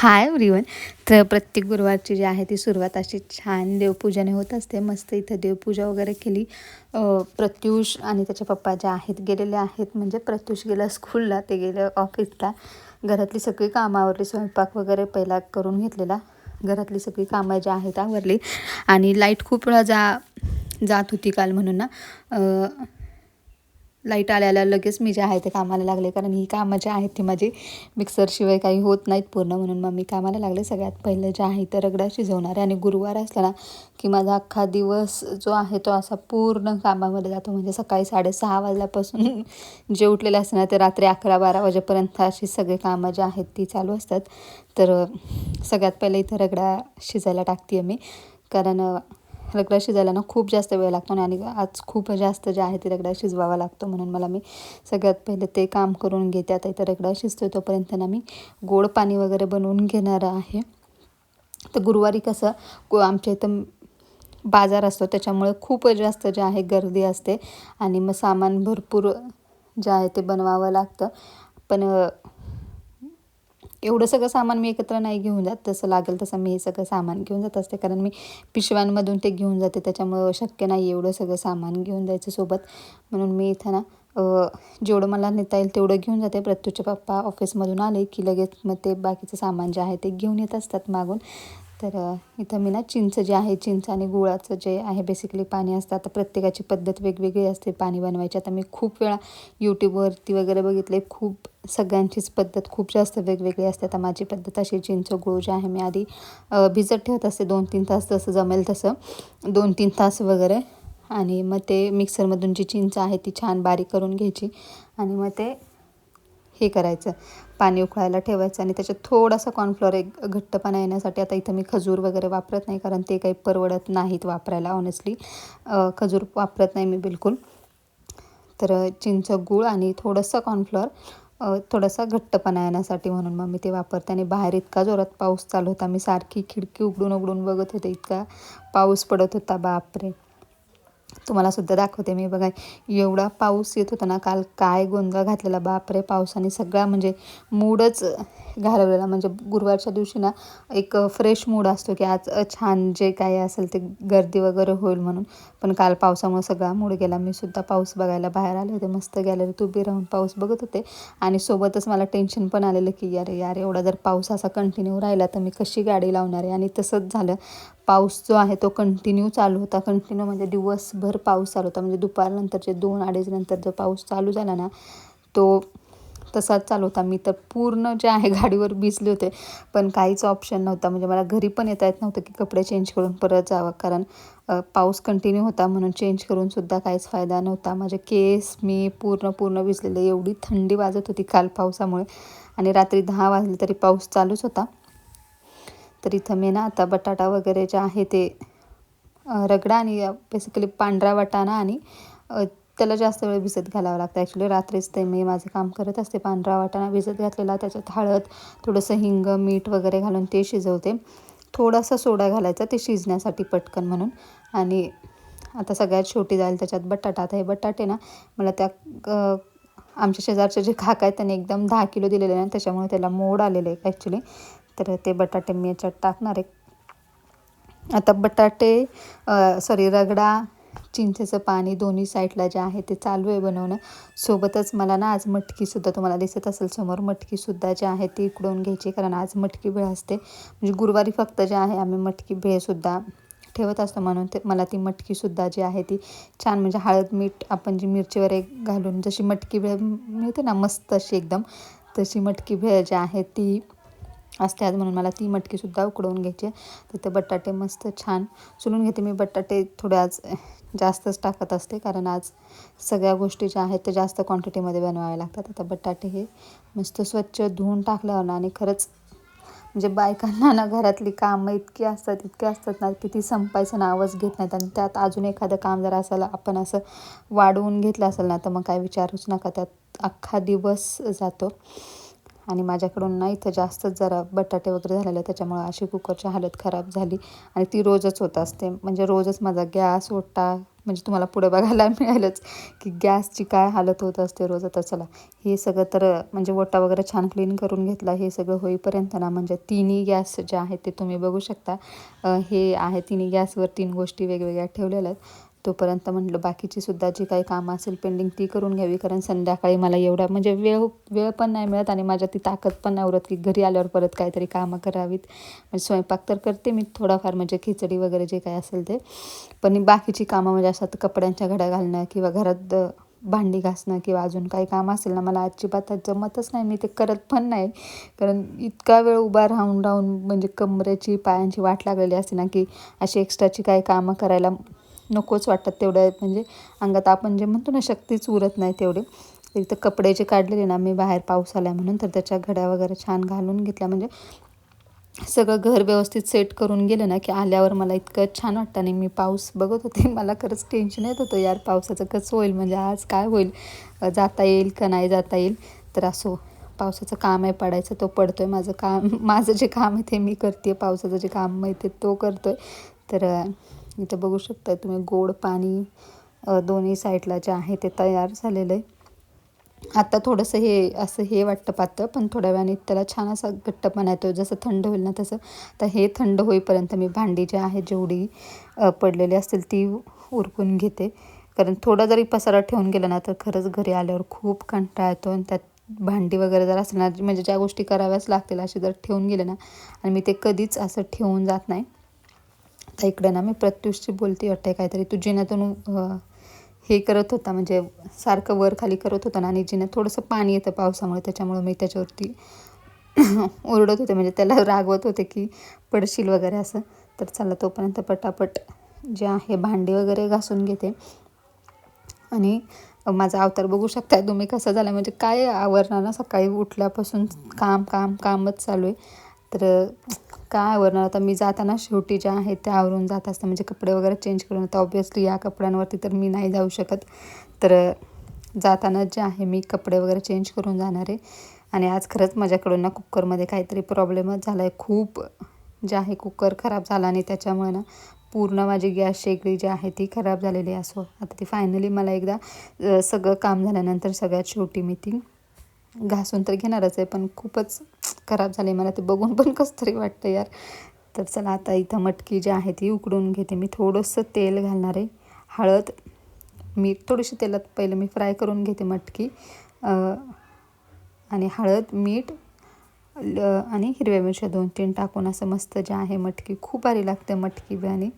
Hi everyone. तर प्रत्येक गुरुवारची जी आहे ती सुरुवात अशी छान देवपूजाने होत असते. मस्त इथं देवपूजा वगैरे केली. प्रत्युष आणि त्याचे पप्पा जे आहेत गेलेले आहेत म्हणजे प्रत्युष गेला स्कूलला ते गेलं ऑफिसला घरातली सगळी कामं आवरली. स्वयंपाक वगैरे पहिला करून घेतलेला. घरातली सगळी कामं जी आहेत आवरली. आणि लाइट खूप वेळा जा जात होती काल म्हणून ना. लाइट आल्याला लगेच मी जे आहे ते कामाला लागले. कारण ही कामं जे आहेत ती माझी मिक्सरशिवाय काही होत नाहीत पूर्ण. म्हणून मग मी कामाला लागले सगळ्यात पहिलं जे आहे तर रगडा शिजवणार. आणि गुरुवार असला ना की माझा अख्खा दिवस जो आहे तो असा पूर्ण कामामध्ये जातो. म्हणजे सकाळी साडेसहा वाजल्यापासून जे उठलेले असतं ना ते रात्री अकरा बारा वाजेपर्यंत अशी सगळी कामं जी आहेत ती चालू असतात. तर सगळ्यात पहिलं इथं रगडा शिजायला टाकते मी. कारण रगडा शिजायला ना खूप जास्त वेळ लागतो आणि आज खूप जास्त जे आहे ते रगडा शिजवावा लागतो म्हणून मला मी सगळ्यात पहिले ते काम करून घेते. आता इथं रगडा शिजतो तोपर्यंत ना मी गोड पाणी वगैरे बनवून घेणार आहे. तर गुरुवारी कसं गो आमच्या इथं बाजार असतो त्याच्यामुळे खूप जास्त जे आहे गर्दी असते आणि मग सामान भरपूर जे आहे ते बनवावं लागतं. पण एवढं सगळं सामान मी एकत्र नाही घेऊन जात. तसं लागेल तसं मी हे सगळं सामान घेऊन जात असते. कारण मी पिशव्यांमधून ते घेऊन जाते. त्याच्यामुळं शक्य नाही एवढं सगळं सामान घेऊन जायचं सोबत. म्हणून मी इथं ना जेवढं मला नेता येईल तेवढं घेऊन जाते. प्रत्युचे पप्पा ऑफिसमधून आले की लगेच मग ते बाकीचं सामान जे आहे ते घेऊन येत असतात मागून. तर इथं मी ना चिंच जे आहे चिंच आणि गुळाचं जे आहे बेसिकली पाणी असतं. आता प्रत्येकाची पद्धत वेगवेगळी असते पाणी बनवायची. आता मी खूप वेळा यूट्यूबवरती वगैरे बघितले खूप सगळ्यांचीच पद्धत खूप जास्त वेगवेगळी असते. आता माझी पद्धत अशी चिंच गुळ जे आहे मी आधी भिजत ठेवत असते. दोन तीन तास जसं जमेल तसं. दोन तीन तास वगैरे. आणि मग ते मिक्सरमधून जी चिंच आहे ती छान बारीक करून घ्यायची. आणि मग ते हे करायचं. पाणी उकळायला ठेवायचं आणि त्याच्यात थोडासा कॉर्नफ्लोअर एक घट्टपणा येण्यासाठी आता इथं मी खजूर वगैरे वापरत नाही कारण ते काही परवडत नाहीत वापरायला ऑनेस्टली खजूर वापरत नाही मी बिलकुल. तर चिंच गूळ आणि थोडंसं कॉर्नफ्लोअर थोडासा घट्टपणा येण्यासाठी म्हणून मग मी ते वापरते. आणि बाहेर इतका जोरात पाऊस चालू होता मी सारखी खिडकी उघडून उघडून बघत होते इतका पाऊस पडत होता बापरे. तुम्हाला सुद्धा दाखवते मी. बघा एवढा पाऊस येत होता ना काल काय गोंधळ घातलेला बापरे पावसाने सगळा म्हणजे मूडच घालवलेला. म्हणजे गुरुवारच्या दिवशी ना एक फ्रेश मूड असतो की आज छान जे काही असेल ते गर्दी वगैरे होईल म्हणून. पण काल पावसामुळे सगळा मूड गेला. मी सुद्धा पाऊस बघायला बाहेर आले होते. मस्त गॅलरीत उभी राहून पाऊस बघत होते. आणि सोबतच मला टेन्शन पण आलेलं की यार यार एवढा जर पाऊस असा कंटिन्यू राहिला तर मी कशी गाडी लावणार आहे? आणि तसंच झालं. पाऊस जो आहे तो कंटिन्यू चालू होता. कंटिन्यू म्हणजे दिवसभर पाऊस चालू होता. म्हणजे दुपारनंतरचे दोन अडीच नंतर जो पाऊस चालू झाला ना तो तसाच चालू होता. मी तर पूर्ण जे आहे गाडीवर भिजले होते. पण काहीच ऑप्शन नव्हता. म्हणजे मला घरी पण येता येत नव्हतं की कपडे चेंज करून परत जावं. कारण पाऊस कंटिन्यू होता म्हणून चेंज करूनसुद्धा काहीच फायदा नव्हता. माझे केस मी पूर्ण पूर्ण भिजलेले. एवढी थंडी वाजत होती काल पावसामुळे. आणि रात्री दहा वाजले तरी पाऊस चालूच होता. तर इथं मी ना आता बटाटा वगैरे जे आहे ते रगडा आणि बेसिकली पांढरा वाटाणा आणि त्याला जास्त वेळ भिजत घालावं लागतं. ॲक्च्युली रात्रीच ते मी माझं काम करत असते पांढरा वाटाणा भिजत घातलेला त्याच्यात हळद थोडंसं हिंग मीठ वगैरे घालून ते शिजवते. थोडासा सोडा घालायचा ते शिजण्यासाठी पटकन म्हणून. आणि आता सगळ्यात छोटी जाईल त्याच्यात बटाटा. आता हे बटाटे ना मला त्या आमच्या शेजारचे जे काका आहेत त्यांनी एकदम दहा किलो दिलेले ना त्याच्यामुळे त्याला मोड आलेले आहे ॲक्च्युली तर ते बटाटे मी याच्यात टाकणार आहे. आता बटाटे सॉरी रगडा चिंचेचं पाणी दोन्ही साईडला जे आहे ते चालू आहे बनवणं. सोबतच मला ना आज मटकीसुद्धा तुम्हाला दिसत असेल समोर. मटकीसुद्धा जे आहे ती इकडून घ्यायची कारण आज मटकी भेळ असते. म्हणजे गुरुवारी फक्त जे आहे आम्ही मटकी भेळसुद्धा ठेवत असतो म्हणून ते मला ती मटकीसुद्धा जी आहे ती छान म्हणजे हळद मीठ आपण जी मिरचीवर एक घालून जशी मटकी भेळ मिळते ना मस्त अशी एकदम तशी मटकी भेळ जी आहे ती असते आज म्हणून मला ती मटकीसुद्धा उकडवून घ्यायची तिथे बटाटे मस्त छान चुलून घेते मी. बटाटे थोडे आज जास्तच टाकत असते कारण आज सगळ्या गोष्टी ज्या आहेत त्या जास्त क्वांटिटीमध्ये बनवाव्या लागतात. आता बटाटे हे मस्त स्वच्छ धुवून टाकल्यावर ना आणि खरंच म्हणजे बायकांना ना घरातली कामं इतकी असतात इतकी असतात ना किती संपायचं नावच घेत नाहीत आणि त्यात अजून एखादं काम जर असेल आपण असं वाढवून घेतलं असेल ना तर मग काय विचारूच नका. त्यात अख्खा दिवस जातो. आणि माझ्याकडून ना इथं जास्तच जरा बटाटे वगैरे झालेले त्याच्यामुळं अशी कुकरची हालत खराब झाली. आणि ती रोजच होत असते. म्हणजे रोजच माझा गॅस ओटा म्हणजे तुम्हाला पुढे बघायला मिळालंच की गॅसची काय हालत होत असते रोज. आता चला हे सगळं तर म्हणजे ओटा वगैरे छान क्लीन करून घेतला हे सगळं होईपर्यंत ना म्हणजे तिन्ही गॅस जे आहेत ते तुम्ही बघू शकता. हे आहे तिन्ही गॅसवर तीन गोष्टी वेगवेगळ्या ठेवलेल्या आहेत. तोपर्यंत म्हटलं बाकीची सुद्धा जी काही कामं असेल पेंडिंग ती करून घ्यावी कारण संध्याकाळी मला एवढा म्हणजे वेळ वेळ पण नाही मिळत आणि माझ्या ती ताकद पण नाही उरत की घरी आल्यावर परत काहीतरी कामं करावीत. म्हणजे स्वयंपाक तर करते मी थोडाफार म्हणजे खिचडी वगैरे जे काही असेल ते. पण बाकीची कामं म्हणजे असतात कपड्यांच्या घड्या घालणं किंवा घरात भांडी घासणं किंवा अजून काही काम असेल ना मला अजिबात जमतच नाही. मी ते करत पण नाही. कारण इतका वेळ उभा राहून राहून म्हणजे कमरेची पायांची वाट लागलेली असते ना की अशी एक्स्ट्राची काही कामं करायला नकोच वाटतात तेवढ्या म्हणजे अंगात आपण जे म्हणतो ना शक्तीच उरत नाही तेवढे. एक तर कपडे जे काढलेले ना मी बाहेर पाऊस आला म्हणून तर त्याच्या घड्या वगैरे छान घालून घेतल्या. म्हणजे सगळं घर व्यवस्थित सेट करून गेलं ना की आल्यावर मला इतकं छान वाटतं. आणि मी पाऊस बघत होते मला खरंच टेन्शन येत होतं यार पावसाचं कसं होईल म्हणजे आज काय होईल जाता येईल का नाही जाता येईल? तर असो पावसाचं काम आहे पडायचं तो पडतो आहे माझं काम माझं जे काम आहे ते मी करते पावसाचं जे काम आहे ते तो करतो आहे तर इथे बघू शकता तुम्ही गोड पाणी दोन्ही साईडला जे आहे ते तयार झालेलं आहे. आता थोडंसं हे असं हे वाटतं पातळ पण थोड्या वेळाने त्याला छान असा घट्टपणा येतो जसं थंड होईल ना तसं. तर हे थंड होईपर्यंत मी भांडी जी आहे जेवढी पडलेली असतील ती उरकून घेते. कारण थोडा जरी पसारा ठेवून गेला ना तर खरंच घरी आल्यावर खूप कंटाळा येतो आणि त्यात भांडी वगैरे जर असेल ना म्हणजे ज्या गोष्टी कराव्याच लागतील असे जर ठेवून गेले ना आणि मी ते कधीच असं ठेवून जात नाही. तर इकडे ना मी प्रत्युषची बोलते वाटते काहीतरी. तू जिन्यातून हे करत होता म्हणजे सारखं वर खाली करत होता ना आणि जिन्यात थोडंसं पाणी येतं पावसामुळे त्याच्यामुळे मी त्याच्यावरती ओरडत होते. म्हणजे त्याला रागवत होते की पडशील वगैरे असं. तर चला तोपर्यंत पटापट जे आहे भांडी वगैरे घासून घेते. आणि माझा अवतार बघू शकताय तुम्ही कसं झाला. म्हणजे काय आवरणार ना सकाळी उठल्यापासून काम काम कामच चालू आहे. तर का आवरणार? आता मी जाताना शेवटी ज्या आहेत त्या आवरून जात असतं. म्हणजे कपडे वगैरे चेंज करून आता ऑब्वियसली या कपड्यांवरती तर मी नाही जाऊ शकत. तर जाताना जे आहे मी कपडे वगैरे चेंज करून जाणार आहे. आणि आज खरंच माझ्याकडून ना कुकरमध्ये काहीतरी प्रॉब्लेमच झाला आहे खूप जे आहे कुकर खराब झाला आणि त्याच्यामुळे ना पूर्ण माझी गॅस शेगडी जी आहे ती खराब झालेली असो आता ती फायनली मला एकदा सगळं काम झाल्यानंतर सगळ्यात शेवटी मी ती घासून तर घेणारच आहे. पण खूपच खराब झाली. मला ते बघून पण कसं तरी वाटतं यार. तर चला आता इथं मटकी जी आहे ती उकडून घेते. मी थोडंसं तेल घालणार आहे. हळद मीठ थोडीशी तेलात पहिलं मी फ्राय करून घेते मटकी. आणि हळद मीठ आणि हिरव्या मिरच्या दोन तीन टाकून असं मस्त जे आहे मटकी. खूप भारी लागते मटकी बी आणि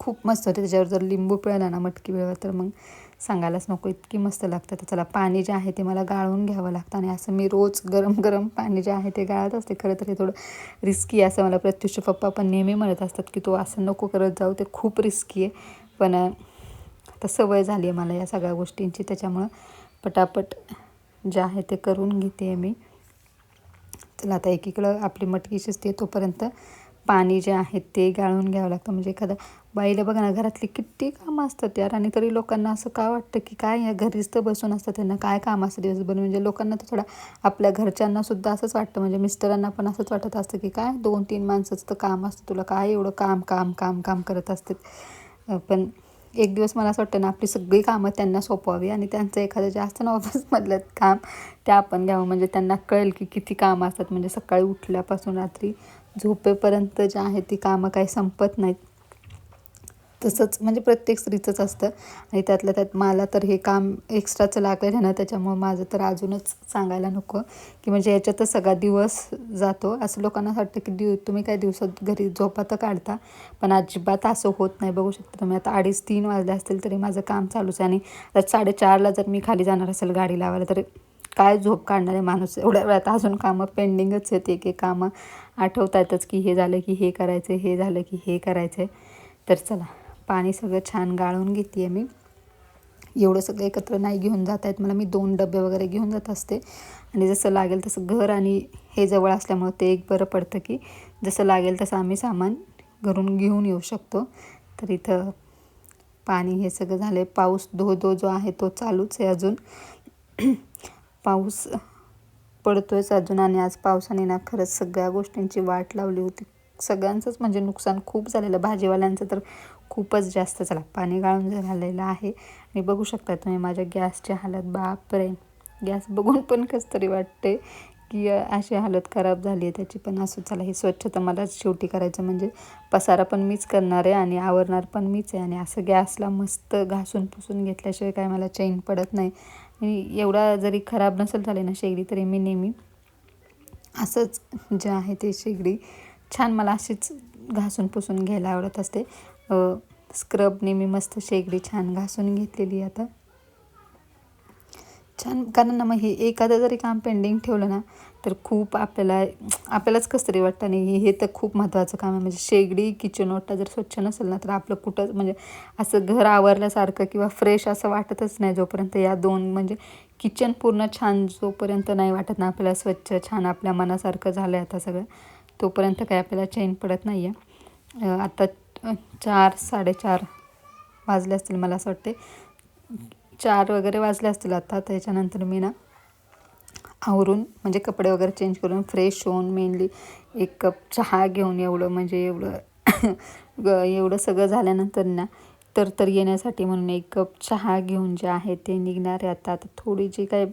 खूप मस्त होते. त्याच्यावर जर लिंबू पिळाला ना मटकी वेळा तर मग सांगायलाच नको इतकी मस्त लागतं तर चला पाणी जे आहे ते मला गाळून घ्यावं लागतं आणि असं मी रोज गरम गरम पाणी जे आहे ते गाळत असते. खरं तर हे थोडं रिस्की आहे असं मला प्रत्युष पप्पा पण नेहमी म्हणत असतात की तो असं नको करत जाऊ ते खूप रिस्की आहे. पण आता सवय झाली आहे मला या सगळ्या गोष्टींची त्याच्यामुळं पटापट जे आहे ते करून घेते मी. चला आता एकीकडं आपली मटकी शिजते तोपर्यंत पाणी जे आहे ते गाळून घ्यावं लागतं. म्हणजे एखादं बाईला बघा ना घरातली किती कामं असतात यार. आणि तरी लोकांना असं का वाटतं की काय या घरीच तर बसून असतं त्यांना काय काम असतं दिवसभर? म्हणजे लोकांना तर थोडा आपल्या घरच्यांना सुद्धा असंच वाटतं. म्हणजे मिस्टरांना पण असंच वाटत असतं की काय दोन तीन माणसाचं तर काम असतं. तुला काय एवढं काम काम काम काम करत असतात? पण एक दिवस मला असं वाटतं ना आपली सगळी कामं त्यांना सोपवावी आणि त्यांचं एखादं जास्त ना ऑफिसमधलं काम ते आपण घ्यावं. म्हणजे त्यांना कळेल की किती कामं असतात. म्हणजे सकाळी उठल्यापासून रात्री झोपेपर्यंत जे आहे ती कामं काही संपत नाहीत. तसंच म्हणजे प्रत्येक स्त्रीचंच असतं. आणि त्यातल्या त्यात मला तर हे काम एक्स्ट्राचं लागलेलं आहे ना त्याच्यामुळं माझं तर अजूनच सांगायला नको. की म्हणजे याच्यातच सगळा दिवस जातो. असं लोकांना वाटतं की दिव तुम्ही काय दिवसात घरी झोपा तर काढता. पण अजिबात असं होत नाही. बघू शकता तुम्ही आता अडीच तीन वाजले असतील तरी माझं काम चालूच आहे. आणि साडेचारला जर मी खाली जाणार असेल गाडी लावायला तर काय झोप काढणार आहे माणूस एवढ्या वेळात अजून कामं पेंडिंगच आहेत एक एक कामं आठवता येतच की हे झालं की हे करायचं हे झालं की हे करायचं आहे तर चला पाणी सगळं छान गाळून घेते आहे मी. एवढं सगळं एकत्र नाही घेऊन जात आहेत. मला मी दोन डबे वगैरे घेऊन जात असते. आणि जसं लागेल तसं घर आणि हे जवळ असल्यामुळं ते एक बरं पडतं की जसं लागेल तसं आम्ही सामान घरून घेऊन येऊ शकतो. तर इथं पाणी हे सगळं झालं आहे पाऊस धो धो जो आहे तो चालूच आहे अजून. पाऊस पडतोयच अजून आणि आज पावसाने ना खरंच सगळ्या गोष्टींची वाट लावली होती. सगळ्यांचंच म्हणजे नुकसान खूप झालेलं. भाजीवाल्यांचं तर खूपच जास्त चला पाणी गाळून झालेलं आहे. आणि बघू शकता तुम्ही माझ्या गॅसची हालत. बापरे! गॅस बघून पण कसं तरी वाटते की अशी हालत खराब झाली आहे त्याची पण असं चला हे स्वच्छता मला शेवटी करायचं म्हणजे पसारा पण मीच करणार आहे आणि आवरणार पण मीच आहे. आणि असं गॅसला मस्त घासून पुसून घेतल्याशिवाय काय मला चैन पडत नाही. म्हणजे एवढा जरी खराब नसेल झाले ना शेगडी तरी मी नेहमी असंच जे आहे ते शेगडी छान मला अशीच घासून पुसून घ्यायला आवडत असते. स्क्रबने मी मस्त शेगडी छान घासून घेतलेली आता. छान. कारण ना मग हे एखादं जरी काम पेंडिंग ठेवलं ना तर खूप आपल्याला आपल्यालाच कसं तरी वाटतं. आणि हे तर खूप महत्त्वाचं काम आहे. म्हणजे शेगडी किचन ओटा जर स्वच्छ नसेल ना तर आपलं कुठंच म्हणजे असं घर आवरल्यासारखं किंवा फ्रेश असं वाटतच नाही जोपर्यंत या दोन म्हणजे किचन पूर्ण छान जोपर्यंत नाही वाटत ना आपल्याला स्वच्छ छान आपल्या मनासारखं झालं आहे आता सगळं तोपर्यंत काय आपल्याला चैन पडत नाही आहे आता चार साडेचार वाजले असतील मला असं वाटते चार वगैरे वाजले असतील आता त्याच्यानंतर मी ना आवरून म्हणजे कपडे वगैरे चेंज करून फ्रेश होऊन मेनली एक कप चहा घेऊन एवढं म्हणजे एवढं एवढं सगळं झाल्यानंतर ना तर तर येण्यासाठी म्हणून एक कप चहा घेऊन जे आहे ते निघणारे आता. आता थोडी जी काय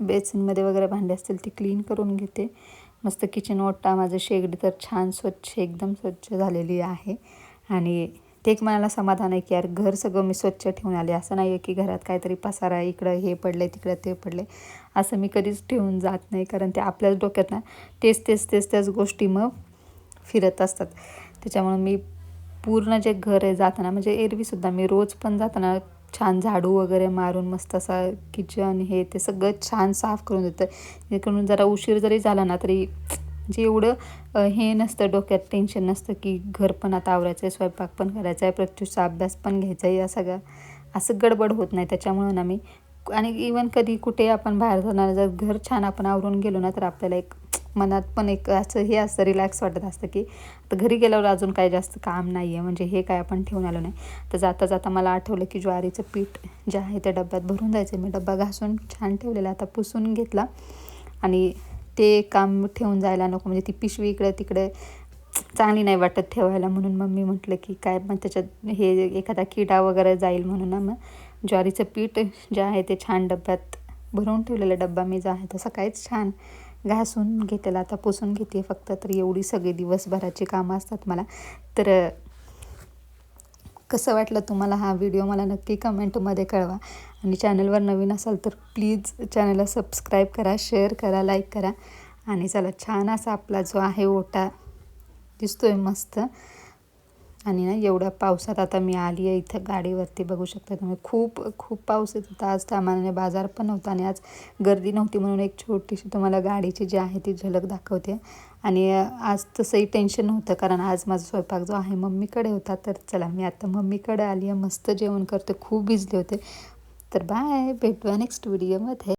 बेसिनमध्ये वगैरे भांडे असतील ती क्लीन करून घेते. मस्त किचन ओटा माझं शेगडी तर छान स्वच्छ एकदम स्वच्छ झालेली आहे. आणि ते एक मनाला समाधान आहे की यार घर सगळं मी स्वच्छ ठेवून आले. असं नाही आहे की घरात काहीतरी पसारा इकडं हे पडलं आहे तिकडं ते पडले असं मी कधीच ठेवून जात नाही. कारण ते आपल्याच डोक्यात ना तेच तेच तेच त्याच गोष्टी मग फिरत असतात. त्याच्यामुळं मी पूर्ण जे घर आहे जाताना म्हणजे एरवीसुद्धा मी रोज पण जाताना छान झाडू वगैरे मारून मस्त असा किचन हे ते सगळं छान साफ करून देतं. जेणेकरून जरा उशीर जरी झाला ना तरी म्हणजे एवढं हे नसतं डोक्यात टेन्शन नसतं की घर पण आता आवरायचं आहे स्वयंपाक पण करायचा आहे प्रत्युषचा अभ्यास पण घ्यायचा आहे या सगळ्या असं गडबड होत नाही. त्याच्यामुळं ना मी आणि इवन कधी कुठे आपण बाहेर जाणार जर घर छान आपण आवरून गेलो ना तर आपल्याला एक मनात पण एक असं हे असतं रिलॅक्स वाटत असतं की आता घरी गेल्यावर अजून काही जास्त काम नाही आहे म्हणजे हे काय आपण ठेवून आलो नाही. तर जाता जाता मला आठवलं की ज्वारीचं पीठ जे आहे त्या डब्यात भरून जायचं मी डब्बा घासून छान ठेवलेला आता पुसून घेतला. आणि ते काम ठेवून जायला नको. म्हणजे ती पिशवी इकडं तिकडे चांगली नाही वाटत ठेवायला. म्हणून मग मी म्हटलं की काय मग त्याच्यात हे एखादा किडा वगैरे जाईल म्हणून ना मग. ज्वारीचं पीठ जे आहे ते छान डब्यात भरून ठेवलेला डब्बा मी जो आहे तो सकाळीच छान घासून घेतलेला. आता पुसून घेते फक्त. तर एवढी सगळी दिवसभराची कामं असतात मला. तर कसं वाटलं तुम्हाला हा व्हिडिओ मला नक्की कमेंटमध्ये कळवा. आणि चॅनलवर नवीन असाल तर प्लीज चॅनलला सबस्क्राईब करा शेअर करा लाईक करा. आणि चला छान असा आपला जो आहे ओटा दिसतो आहे मस्त. आणि ना एवढ्या पावसात आता मी आली आहे इथं गाडीवरती. बघू शकता तुम्ही खूप खूप पाऊस येत होता आज त्यामानाने बाजार पण नव्हता आणि आज गर्दी नव्हती म्हणून एक छोटीशी तुम्हाला गाडीची जी आहे ती झलक दाखवते. आणि आज तसंही टेन्शन नव्हतं कारण आज माझा स्वयंपाक जो आहे मम्मीकडे होता. तर चला मी आता मम्मीकडे आली आहे. मस्त जेवण करते. खूप भिजले होते. तर बाय भेटूया नेक्स्ट व्हिडिओमध्ये